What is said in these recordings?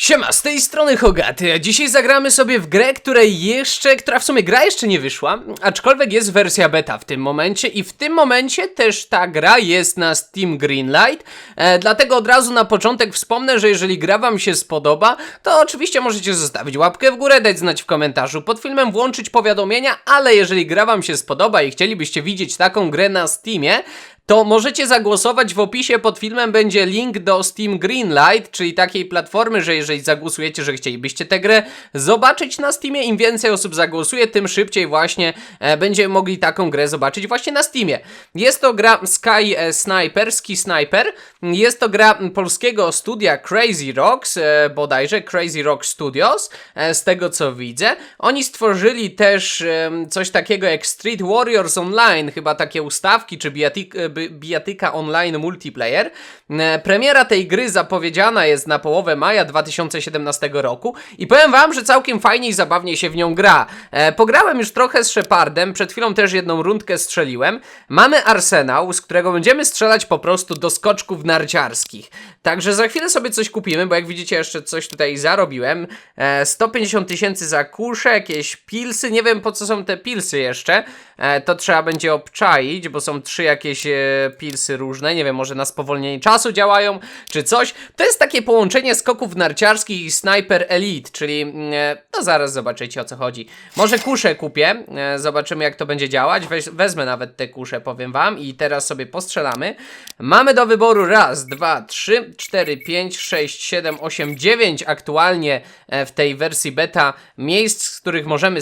Siema, z tej strony Hogaty, dzisiaj zagramy sobie w grę, której jeszcze, która w sumie gra jeszcze nie wyszła, aczkolwiek jest wersja beta w tym momencie i w tym momencie też ta gra jest na Steam Greenlight, e, dlatego od razu na początek wspomnę, że jeżeli gra wam się spodoba, to oczywiście możecie zostawić łapkę w górę, dać znać w komentarzu pod filmem, włączyć powiadomienia, ale jeżeli gra wam się spodoba i chcielibyście widzieć taką grę na Steamie, to możecie zagłosować w opisie pod filmem będzie link do Steam Greenlight, czyli takiej platformy, że jeżeli zagłosujecie, że chcielibyście tę grę zobaczyć na Steamie, im więcej osób zagłosuje, tym szybciej właśnie e, będziemy mogli taką grę zobaczyć właśnie na Steamie. Jest to gra Sky e, Sniper, Ski Sniper, jest to gra polskiego studia Crazy Rocks, e, bodajże Crazy Rock Studios, e, z tego co widzę. Oni stworzyli też em, coś takiego jak Street Warriors Online, chyba takie ustawki, czy bijatyk, e, bi- bijatyka online multiplayer. E, Premiera tej gry zapowiedziana jest na połowę maja 2017 roku i powiem wam, że całkiem fajnie i zabawnie się w nią gra. E, Pograłem już trochę z Shepardem, przed chwilą też jedną rundkę strzeliłem. Mamy arsenał, z którego będziemy strzelać po prostu do skoczków narciarskich. Także za chwilę sobie coś kupimy, bo jak widzicie jeszcze coś tutaj zarobiłem. E, 150 tysięcy za kusze, jakieś pilsy, nie wiem po co są te pilsy jeszcze. E, to trzeba będzie obczaić, bo są trzy jakieś e, pilsy różne, nie wiem, może na spowolnienie czasu działają, czy coś. To jest takie połączenie skoków narciarskich i Sniper Elite, czyli mm, e, no zaraz zobaczycie o co chodzi. Może kuszę kupię, e, zobaczymy jak to będzie działać. Weź, wezmę nawet te kusze, powiem wam i teraz sobie postrzelamy. Mamy do wyboru raz, dwa, trzy, cztery, pięć, sześć, siedem, osiem, dziewięć aktualnie e, w tej wersji beta miejsc, z których możemy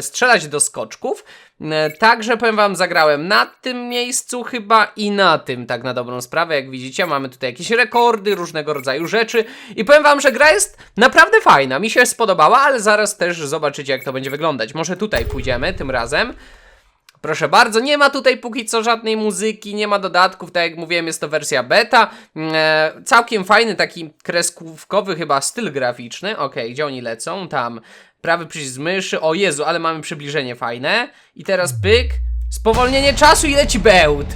strzelać do skoczków. E, Także powiem wam, zagrałem na tym miejscu chyba i na tym, tak na dobrą sprawę. Jak widzicie, mamy tutaj jakieś rekordy, różnego rodzaju rzeczy. I powiem wam, że gra jest naprawdę fajna. Mi się spodobała, ale zaraz też zobaczycie, jak to będzie wyglądać. Może tutaj pójdziemy tym razem. Proszę bardzo, nie ma tutaj póki co żadnej muzyki, nie ma dodatków, tak jak mówiłem, jest to wersja beta. E, całkiem fajny, taki kreskówkowy chyba styl graficzny. Okej, gdzie oni lecą? Tam. Prawy przycisk myszy. O Jezu, ale mamy przybliżenie fajne. I teraz pyk. Spowolnienie czasu i leci bełt.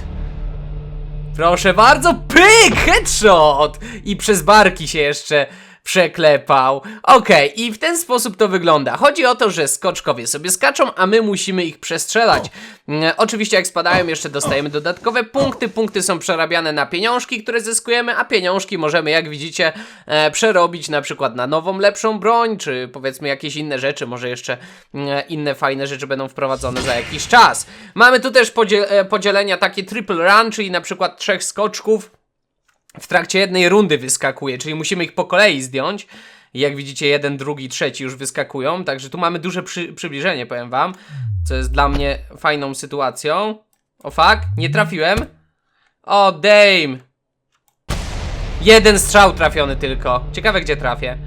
Proszę bardzo, pyk! Headshot! I przez barki się jeszcze przeklepał. Okej, i w ten sposób to wygląda. Chodzi o to, że skoczkowie sobie skaczą, a my musimy ich przestrzelać. Mm, Oczywiście jak spadają, jeszcze dostajemy dodatkowe punkty. Punkty są przerabiane na pieniążki, które zyskujemy, a pieniążki możemy, jak widzicie, e, przerobić na przykład na nową, lepszą broń, czy powiedzmy jakieś inne rzeczy, może jeszcze mm, inne fajne rzeczy będą wprowadzone za jakiś czas. Mamy tu też podziel e, podzielenia takie triple run, czyli na przykład trzech skoczków w trakcie jednej rundy wyskakuje, czyli musimy ich po kolei zdjąć. Jak widzicie, jeden, drugi, trzeci już wyskakują, także tu mamy duże przy, przybliżenie, powiem wam, co jest dla mnie fajną sytuacją. O fuck, nie trafiłem. O, dame. Jeden strzał trafiony tylko. Ciekawe, gdzie trafię.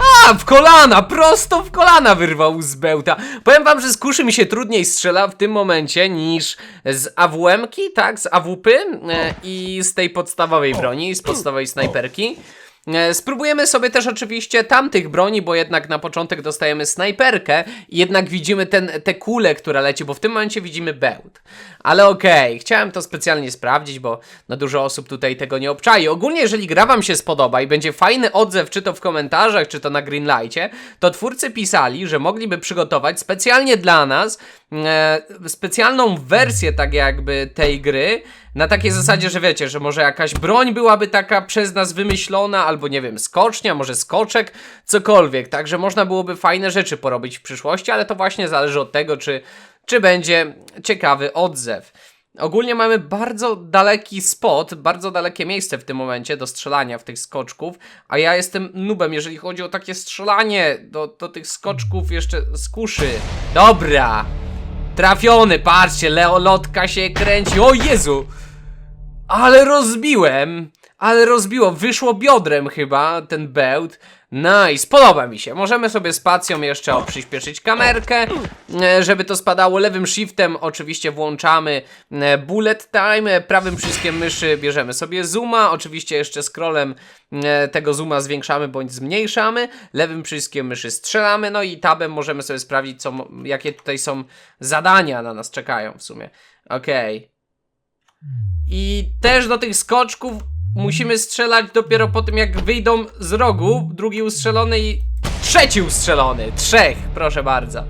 A, w kolana! Prosto w kolana wyrwał z bełta. Powiem wam, że z kuszy mi się trudniej strzela w tym momencie niż z AWM-ki, tak? Z AWP e, i z tej podstawowej broni, z podstawowej snajperki. E, Spróbujemy sobie też oczywiście tamtych broni, bo jednak na początek dostajemy snajperkę i jednak widzimy ten, tę kulę, która leci, bo w tym momencie widzimy bełt. Ale okej, chciałem to specjalnie sprawdzić, bo no dużo osób tutaj tego nie obczai. Ogólnie, jeżeli gra wam się spodoba i będzie fajny odzew, czy to w komentarzach, czy to na Greenlightie, to twórcy pisali, że mogliby przygotować specjalnie dla nas specjalną wersję tak jakby tej gry, na takiej zasadzie, że wiecie, że może jakaś broń byłaby taka przez nas wymyślona, albo nie wiem, skocznia, może skoczek, cokolwiek. Także można byłoby fajne rzeczy porobić w przyszłości, ale to właśnie zależy od tego, czy, czy będzie ciekawy odzew. Ogólnie mamy bardzo daleki spot, bardzo dalekie miejsce w tym momencie do strzelania w tych skoczków, a ja jestem nubem, jeżeli chodzi o takie strzelanie do, do tych skoczków jeszcze z kuszy. Dobra! Trafiony, patrzcie, leolotka się kręci, o Jezu! Ale rozbiłem! Ale rozbiło, wyszło biodrem chyba ten bełt. Nice, podoba mi się. Możemy sobie spacją jeszcze przyspieszyć kamerkę, e, żeby to spadało lewym shiftem. Oczywiście włączamy e, bullet time, prawym przyciskiem myszy bierzemy sobie zooma, oczywiście jeszcze scrollem e, tego zooma zwiększamy bądź zmniejszamy, lewym przyciskiem myszy strzelamy, no i tabem możemy sobie sprawdzić, co, jakie tutaj są zadania na nas czekają w sumie. Okej. I też do tych skoczków musimy strzelać dopiero po tym, jak wyjdą z rogu. Drugi ustrzelony i trzeci ustrzelony. Trzech, proszę bardzo.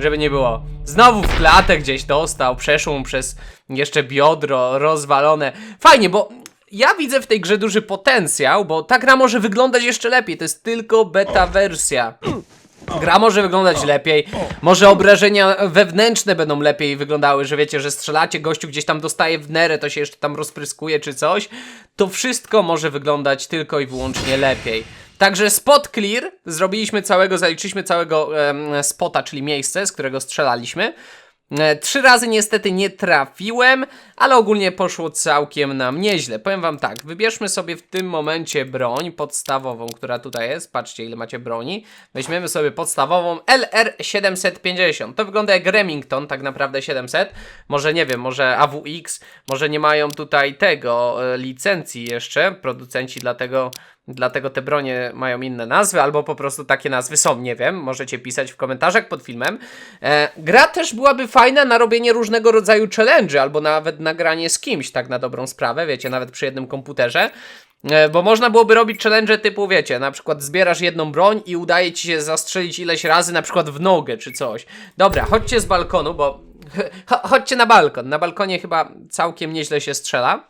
Żeby nie było. Znowu w klatę gdzieś dostał, przeszło mu przez jeszcze biodro rozwalone. Fajnie, bo ja widzę w tej grze duży potencjał, bo ta gra może wyglądać jeszcze lepiej. To jest tylko beta wersja. Gra może wyglądać lepiej, może obrażenia wewnętrzne będą lepiej wyglądały, że wiecie, że strzelacie, gościu gdzieś tam dostaje w nerę, to się jeszcze tam rozpryskuje czy coś. To wszystko może wyglądać tylko i wyłącznie lepiej. Także spot clear, zrobiliśmy całego, zaliczyliśmy całego em, spota, czyli miejsce, z którego strzelaliśmy. E, Trzy razy niestety nie trafiłem, ale ogólnie poszło całkiem nam nieźle. Powiem wam tak, wybierzmy sobie w tym momencie broń podstawową, która tutaj jest. Patrzcie ile macie broni. Weźmiemy sobie podstawową LR750. To wygląda jak Remington, tak naprawdę 700. Może nie wiem, może AWX, może nie mają tutaj tego e, licencji jeszcze producenci, dlatego Dlatego te bronie mają inne nazwy, albo po prostu takie nazwy są, nie wiem. Możecie pisać w komentarzach pod filmem. E, gra też byłaby fajna na robienie różnego rodzaju challenge, albo nawet nagranie z kimś, tak na dobrą sprawę, wiecie, nawet przy jednym komputerze. E, bo można byłoby robić challenge typu, wiecie, na przykład zbierasz jedną broń i udaje ci się zastrzelić ileś razy, na przykład w nogę czy coś. Dobra, chodźcie z balkonu, bo. Cho- chodźcie na balkon. Na balkonie chyba całkiem nieźle się strzela.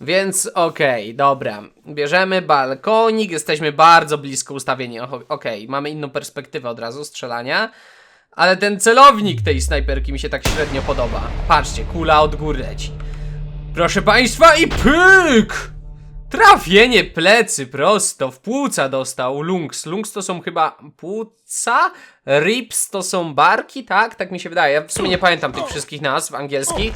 Więc okej, dobra. Bierzemy balkonik, jesteśmy bardzo blisko ustawieni. Oho- Okej, mamy inną perspektywę od razu strzelania. Ale ten celownik tej snajperki mi się tak średnio podoba. Patrzcie, kula od góry leci. Proszę państwa i pyk! Trafienie plecy prosto, w płuca dostał Lungs. Lungs to są chyba płuca, ribs to są barki, tak? Tak mi się wydaje. Ja w sumie nie pamiętam tych wszystkich nazw angielskich.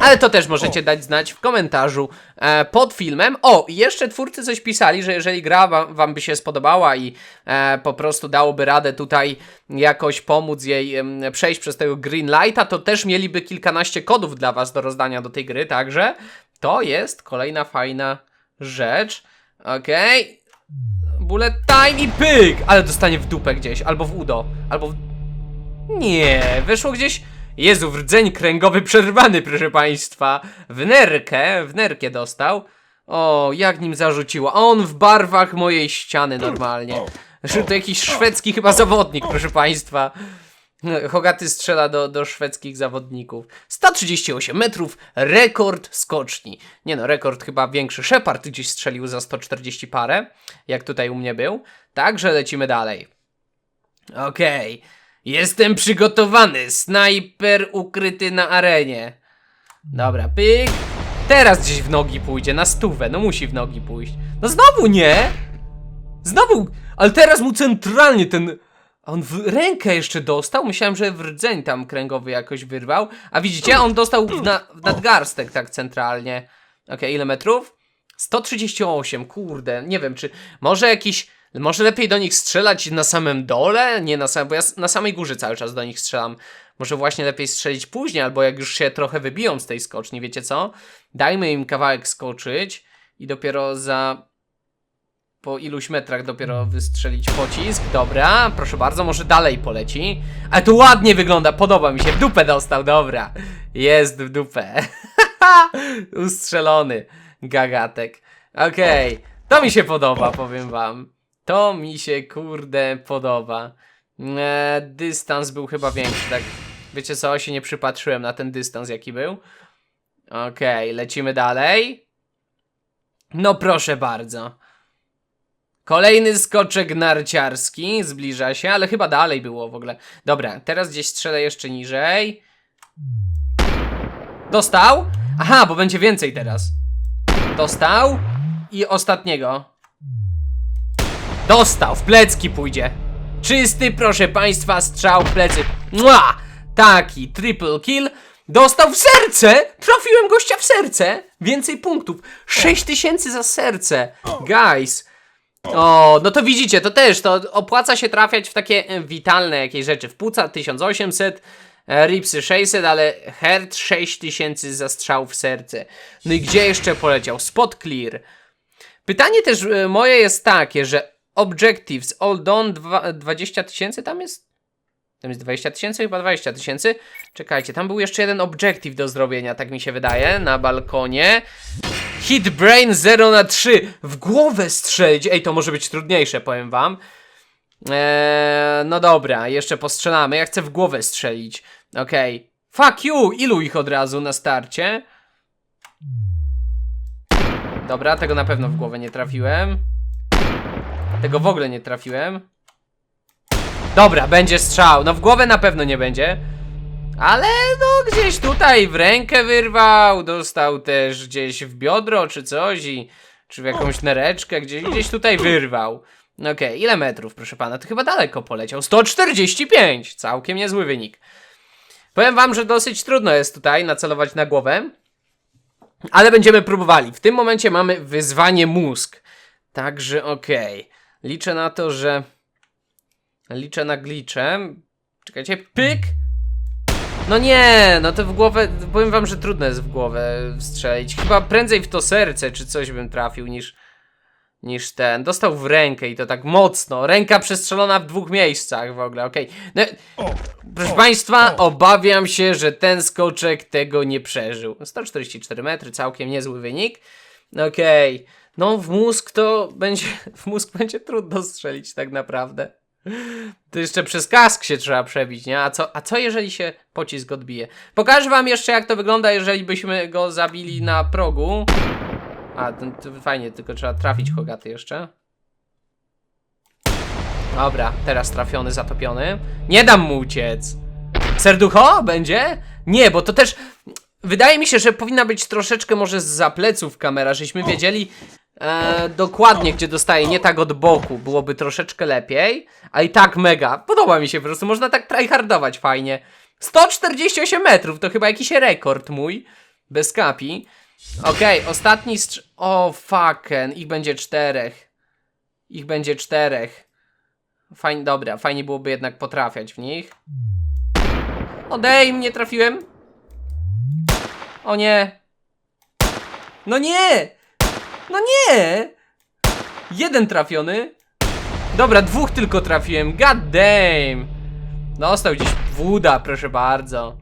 Ale to też możecie dać znać w komentarzu e, pod filmem. O, i jeszcze twórcy coś pisali, że jeżeli gra wam, wam by się spodobała i e, po prostu dałoby radę tutaj jakoś pomóc jej em, przejść przez tego green lighta, to też mieliby kilkanaście kodów dla was do rozdania do tej gry, także to jest kolejna fajna rzecz. Okej. Bullet time i pyk! Ale dostanie w dupę gdzieś, albo w udo, albo w... Nie, wyszło gdzieś... Jezu, rdzeń kręgowy przerwany, proszę państwa. W nerkę, w nerkę dostał. O, jak nim zarzuciło. On w barwach mojej ściany normalnie. Że to jakiś szwedzki chyba zawodnik, proszę państwa. Hogaty strzela do, do szwedzkich zawodników. 138 metrów, rekord skoczni. Nie no, rekord chyba większy. Shepard gdzieś strzelił za 140 parę, jak tutaj u mnie był. Także lecimy dalej. Okej. Jestem przygotowany. Snajper ukryty na arenie. Dobra, pyk. Teraz gdzieś w nogi pójdzie, na stówę. No musi w nogi pójść. No znowu nie! Znowu! Ale teraz mu centralnie ten... On w rękę jeszcze dostał? Myślałem, że w rdzeń tam kręgowy jakoś wyrwał. A widzicie, on dostał w, na, w nadgarstek tak centralnie. Okej, ile metrów? 138, kurde, nie wiem, czy może jakiś, może lepiej do nich strzelać na samym dole, nie na samym, bo ja na samej górze cały czas do nich strzelam. Może właśnie lepiej strzelić później, albo jak już się trochę wybiją z tej skoczni, wiecie co? Dajmy im kawałek skoczyć i dopiero za po iluś metrach dopiero wystrzelić pocisk. Dobra, proszę bardzo, może dalej poleci. Ale to ładnie wygląda, podoba mi się. W dupę dostał, dobra. Jest w dupę. Ustrzelony gagatek. Okej, to mi się podoba, powiem wam. To mi się kurde podoba. E, dystans był chyba większy, tak? Wiecie co, się nie przypatrzyłem na ten dystans, jaki był. Okej, lecimy dalej. No proszę bardzo. Kolejny skoczek narciarski zbliża się, ale chyba dalej było w ogóle. Dobra, teraz gdzieś strzelę jeszcze niżej. Dostał? Aha, bo będzie więcej teraz. Dostał. I ostatniego. Dostał, w plecki pójdzie. Czysty, proszę państwa, strzał w plecy. Mua! Taki triple kill. Dostał w serce! Trafiłem gościa w serce! Więcej punktów. 6000 za serce. Guys. O, no to widzicie, to też, to opłaca się trafiać w takie e, witalne jakieś rzeczy. W płuca 1800, e, ripsy 600, ale hert 6000 za strzał w serce. No i gdzie jeszcze poleciał? Spot clear. Pytanie też e, moje jest takie, że objectives all done dwa- 20 tysięcy tam jest? Tam jest 20 tysięcy? Chyba 20 tysięcy. Czekajcie, tam był jeszcze jeden objective do zrobienia, tak mi się wydaje, na balkonie. Hit brain 0 na 3. W głowę strzelić. Ej, to może być trudniejsze, powiem wam. Eee, no dobra, jeszcze postrzelamy. Ja chcę w głowę strzelić. Okej. Fuck you! Ilu ich od razu na starcie? Dobra, tego na pewno w głowę nie trafiłem. Tego w ogóle nie trafiłem. Dobra, będzie strzał. No w głowę na pewno nie będzie. Ale no gdzieś tutaj w rękę wyrwał, dostał też gdzieś w biodro czy coś i czy w jakąś nereczkę, gdzieś, gdzieś tutaj wyrwał. Okej, ile metrów proszę pana? To chyba daleko poleciał. 145! Całkiem niezły wynik. Powiem wam, że dosyć trudno jest tutaj nacelować na głowę. Ale będziemy próbowali. W tym momencie mamy wyzwanie mózg. Także okej. Liczę na to, że... Liczę na glicze. Czekajcie, pyk! No nie, no to w głowę, powiem wam, że trudno jest w głowę strzelić. Chyba prędzej w to serce czy coś bym trafił niż, niż ten. Dostał w rękę i to tak mocno. Ręka przestrzelona w dwóch miejscach w ogóle, okej. No, proszę państwa, obawiam się, że ten skoczek tego nie przeżył. 144 metry, całkiem niezły wynik. Okej. No w mózg to będzie, w mózg będzie trudno strzelić tak naprawdę. To jeszcze przez kask się trzeba przebić, nie? A co, a co jeżeli się pocisk odbije? Pokażę wam jeszcze jak to wygląda, jeżeli byśmy go zabili na progu. A, to, fajnie, tylko trzeba trafić Hogaty jeszcze. Dobra, teraz trafiony, zatopiony. Nie dam mu uciec. Serducho będzie? Nie, bo to też... Wydaje mi się, że powinna być troszeczkę może z pleców kamera, żeśmy wiedzieli e, dokładnie, gdzie dostaje, nie tak od boku. Byłoby troszeczkę lepiej. A i tak mega. Podoba mi się po prostu, można tak tryhardować fajnie. 148 metrów, to chyba jakiś rekord mój. Bez kapi. Okej, ostatni strz... O, fucken, ich będzie czterech. Ich będzie czterech. Fajnie, dobra, fajnie byłoby jednak potrafiać w nich. Odej, nie trafiłem. O nie. No nie! No nie! Jeden trafiony. Dobra, dwóch tylko trafiłem. God damn. Dostał gdzieś w uda, proszę bardzo.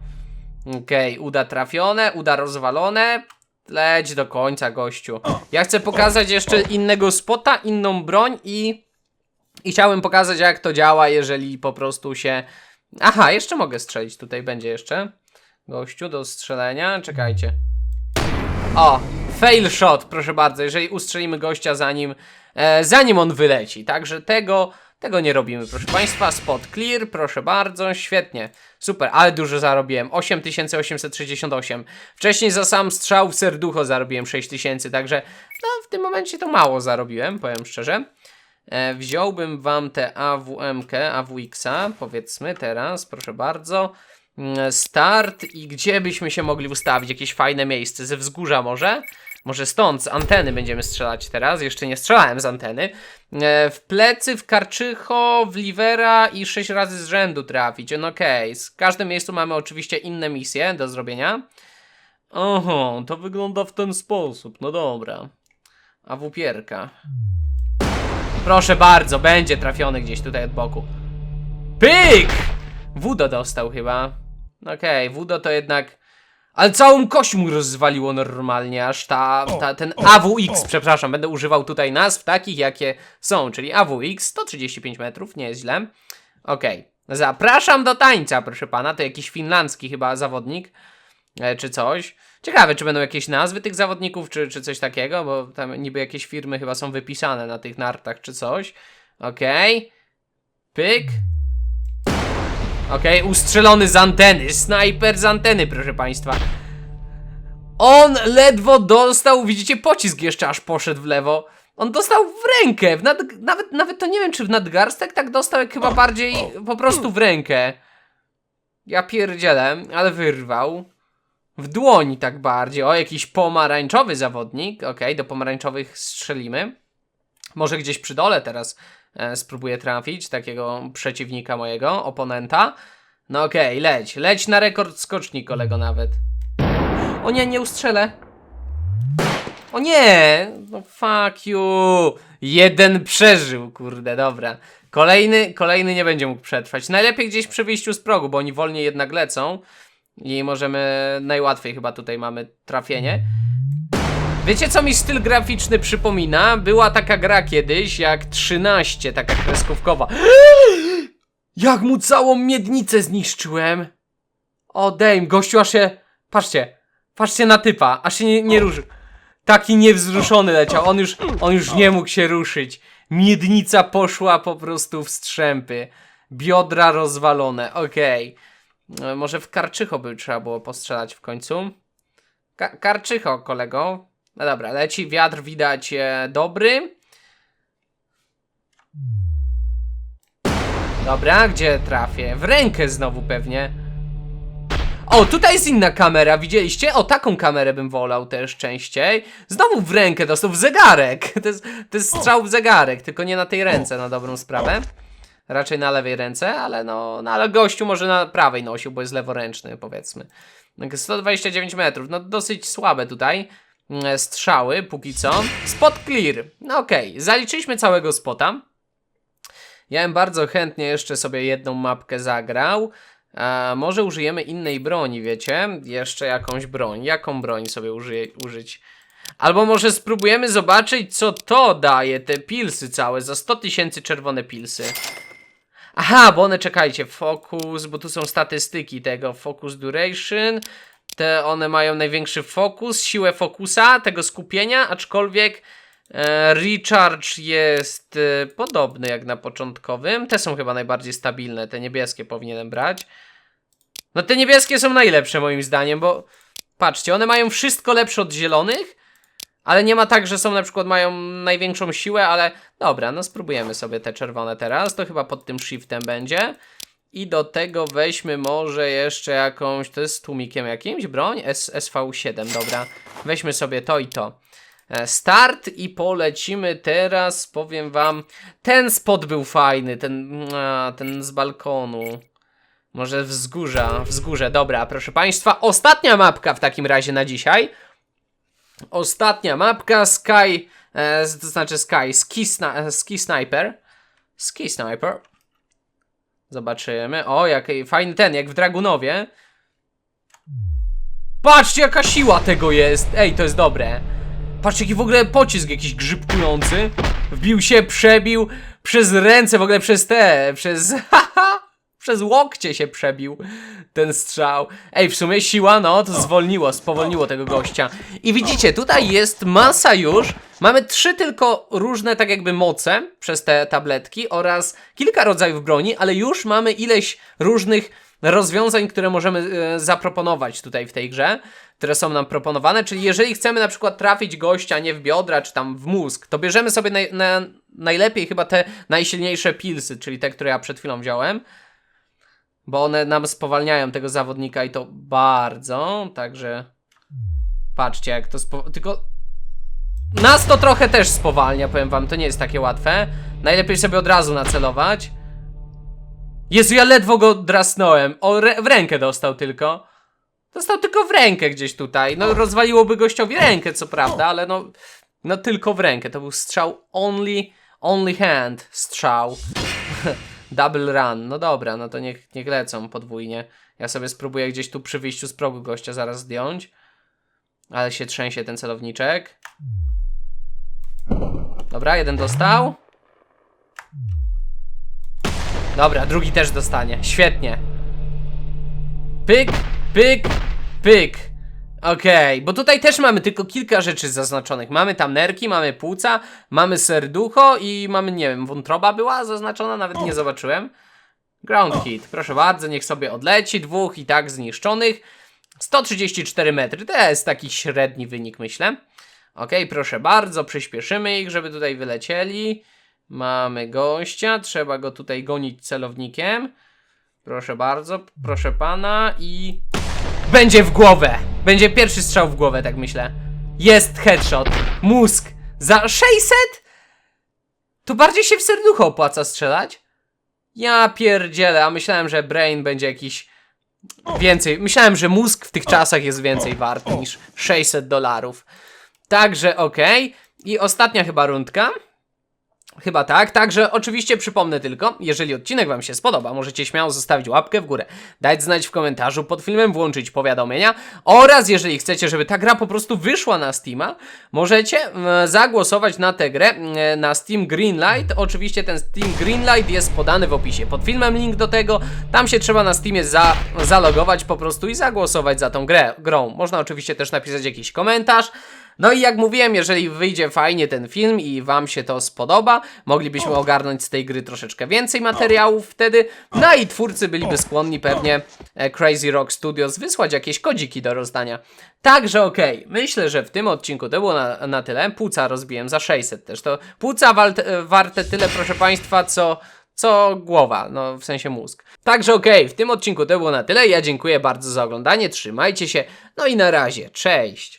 Okej, uda trafione, uda rozwalone. Leć do końca, gościu. Ja chcę pokazać jeszcze innego spota, inną broń i... I chciałem pokazać, jak to działa, jeżeli po prostu się... Aha, jeszcze mogę strzelić. Tutaj będzie jeszcze. Gościu do strzelenia. Czekajcie. O, fail shot, proszę bardzo. Jeżeli ustrzelimy gościa zanim, e, zanim on wyleci. Także tego, tego nie robimy, proszę Państwa. Spot clear, proszę bardzo. Świetnie. Super, ale dużo zarobiłem. 8868. Wcześniej za sam strzał w serducho zarobiłem 6000, także no, w tym momencie to mało zarobiłem, powiem szczerze. E, wziąłbym wam tę AWM-kę, AWX-a, powiedzmy teraz, proszę bardzo. Mm, Start i gdzie byśmy się mogli ustawić? Jakieś fajne miejsce, ze wzgórza może? Może stąd, z anteny będziemy strzelać teraz. Jeszcze nie strzelałem z anteny. E, w plecy, w karczycho, w livera i 6 razy z rzędu trafić. No okej, w każdym miejscu mamy oczywiście inne misje do zrobienia. Oho, to wygląda w ten sposób. No dobra. A wupierka. Proszę bardzo, będzie trafiony gdzieś tutaj od boku. Pyk! Wudo dostał chyba. Okej, Wudo to jednak... Ale całą kość mu rozwaliło normalnie, aż ta, ta, ten AWX, przepraszam, będę używał tutaj nazw takich, jakie są, czyli AWX, 135 metrów, nie jest źle. Okej, zapraszam do tańca, proszę pana, to jakiś finlandzki chyba zawodnik, e, czy coś. Ciekawe, czy będą jakieś nazwy tych zawodników, czy, czy coś takiego, bo tam niby jakieś firmy chyba są wypisane na tych nartach, czy coś. Okej, pyk. Okej, ustrzelony z anteny. Snajper z anteny, proszę państwa. On ledwo dostał, widzicie, pocisk jeszcze aż poszedł w lewo. On dostał w rękę, w nad, nawet, nawet to nie wiem, czy w nadgarstek tak dostał, jak chyba bardziej po prostu w rękę. Ja pierdzielę, ale wyrwał. W dłoni tak bardziej. O, jakiś pomarańczowy zawodnik. Okej, do pomarańczowych strzelimy. Może gdzieś przy dole teraz spróbuję trafić takiego przeciwnika mojego, oponenta. No okej, leć. Leć na rekord skoczni, kolego, nawet. O nie, nie ustrzelę. O nie! No fuck you! Jeden przeżył, kurde, dobra. Kolejny, kolejny nie będzie mógł przetrwać. Najlepiej gdzieś przy wyjściu z progu, bo oni wolniej jednak lecą. I możemy, najłatwiej chyba tutaj mamy trafienie. Wiecie co mi styl graficzny przypomina? Była taka gra kiedyś jak 13, taka kreskówkowa. Jak mu całą miednicę zniszczyłem. O dame, gościu aż się... Patrzcie, patrzcie na typa, aż się nie, nie ruszy. Taki niewzruszony leciał, on już, on już nie mógł się ruszyć. Miednica poszła po prostu w strzępy. Biodra rozwalone, okej. E, Może w karczycho by trzeba było postrzelać w końcu. Ka karczycho, kolego. No dobra, leci wiatr, widać e, dobry. Dobra, gdzie trafię? W rękę znowu pewnie. O, tutaj jest inna kamera, widzieliście? O, taką kamerę bym wolał też częściej. Znowu w rękę dostał, w zegarek. To jest, to jest strzał w zegarek, tylko nie na tej ręce, na dobrą sprawę. Raczej na lewej ręce, ale no, no ale gościu może na prawej nosił, bo jest leworęczny, powiedzmy. Tak, 129 metrów, no dosyć słabe tutaj strzały, póki co. Spot clear, no okej, zaliczyliśmy całego spota. Ja bym bardzo chętnie jeszcze sobie jedną mapkę zagrał. A może użyjemy innej broni, wiecie? Jeszcze jakąś broń. Jaką broń sobie użyje, użyć? Albo może spróbujemy zobaczyć, co to daje, te pilsy całe, za 100 tysięcy czerwone pilsy. Aha, bo one, czekajcie, focus, bo tu są statystyki tego, focus duration, te one mają największy fokus, siłę fokusa, tego skupienia, aczkolwiek e, recharge jest e, podobny jak na początkowym, te są chyba najbardziej stabilne, te niebieskie powinienem brać. No te niebieskie są najlepsze moim zdaniem, bo patrzcie, one mają wszystko lepsze od zielonych, ale nie ma tak, że są na przykład mają największą siłę, ale dobra, no spróbujemy sobie te czerwone teraz. To chyba pod tym shiftem będzie. I do tego weźmy może jeszcze jakąś, to jest z tłumikiem jakimś, broń? S, SV7, dobra. Weźmy sobie to i to. E, Start i polecimy teraz, powiem wam, ten spot był fajny, ten, a, ten z balkonu. Może wzgórza, wzgórze, dobra, proszę państwa. Ostatnia mapka w takim razie na dzisiaj. Ostatnia mapka Sky, e, to znaczy Sky, Ski, ski Sniper. Ski Sniper. Zobaczymy. O, jaki fajny ten, jak w Dragunowie. Patrzcie, jaka siła tego jest. Ej, to jest dobre. Patrzcie, jaki w ogóle pocisk jakiś grzybkujący. Wbił się, przebił przez ręce, w ogóle przez te, przez... Przez łokcie się przebił ten strzał. Ej, w sumie siła, no, to zwolniło, spowolniło tego gościa. I widzicie, tutaj jest masa już. Mamy trzy tylko różne, tak jakby, moce przez te tabletki oraz kilka rodzajów broni, ale już mamy ileś różnych rozwiązań, które możemy e, zaproponować tutaj w tej grze, które są nam proponowane. Czyli jeżeli chcemy na przykład trafić gościa nie w biodra czy tam w mózg, to bierzemy sobie na, najlepiej chyba te najsilniejsze pilsy, czyli te, które ja przed chwilą wziąłem bo one nam spowalniają tego zawodnika i to bardzo, także patrzcie jak to spo... tylko nas to trochę też spowalnia, powiem wam, to nie jest takie łatwe. Najlepiej sobie od razu nacelować. Jezu, ja ledwo go drasnąłem. O, w rękę dostał tylko. Dostał tylko w rękę gdzieś tutaj. No, rozwaliłoby gościowi rękę, co prawda, ale no, no tylko w rękę. To był strzał only, only hand strzał. Double run. No dobra, no to niech, niech lecą podwójnie. Ja sobie spróbuję gdzieś tu przy wyjściu z progu gościa zaraz zdjąć. Ale się trzęsie ten celowniczek. Dobra, jeden dostał. Dobra, drugi też dostanie. Świetnie. Pyk, pyk, pyk. Okej, bo tutaj też mamy tylko kilka rzeczy zaznaczonych. Mamy tam nerki, mamy płuca, mamy serducho i mamy, nie wiem, wątroba była zaznaczona, nawet nie zobaczyłem. Ground hit, proszę bardzo, niech sobie odleci, dwóch i tak zniszczonych. 134 metry, to jest taki średni wynik, myślę. Okej, proszę bardzo, przyspieszymy ich, żeby tutaj wylecieli. Mamy gościa, trzeba go tutaj gonić celownikiem. Proszę bardzo, proszę pana i... Będzie w głowę! Będzie pierwszy strzał w głowę, tak myślę. Jest headshot. Mózg. Za 600? To bardziej się w serducho opłaca strzelać. Ja pierdzielę, a myślałem, że brain będzie jakiś więcej. Myślałem, że mózg w tych czasach jest więcej wart niż 600 dolarów. Także okej. I ostatnia chyba rundka. Chyba tak, także oczywiście przypomnę tylko, jeżeli odcinek Wam się spodoba, możecie śmiało zostawić łapkę w górę, dać znać w komentarzu pod filmem, włączyć powiadomienia oraz jeżeli chcecie, żeby ta gra po prostu wyszła na Steama, możecie e, zagłosować na tę grę e, na Steam Greenlight. Oczywiście ten Steam Greenlight jest podany w opisie pod filmem, link do tego, tam się trzeba na Steamie za, zalogować po prostu i zagłosować za tą grę, grą. Można oczywiście też napisać jakiś komentarz. No i jak mówiłem, jeżeli wyjdzie fajnie ten film i Wam się to spodoba, moglibyśmy ogarnąć z tej gry troszeczkę więcej materiałów wtedy. No i twórcy byliby skłonni pewnie e, Crazy Rock Studios wysłać jakieś kodziki do rozdania. Także okej, myślę, że w tym odcinku to było na, na tyle. Płuca rozbiłem za 600 też. To płuca warte, warte tyle, proszę Państwa, co co głowa, no w sensie mózg. Także okej, w tym odcinku to było na tyle. Ja dziękuję bardzo za oglądanie, trzymajcie się, no i na razie, cześć!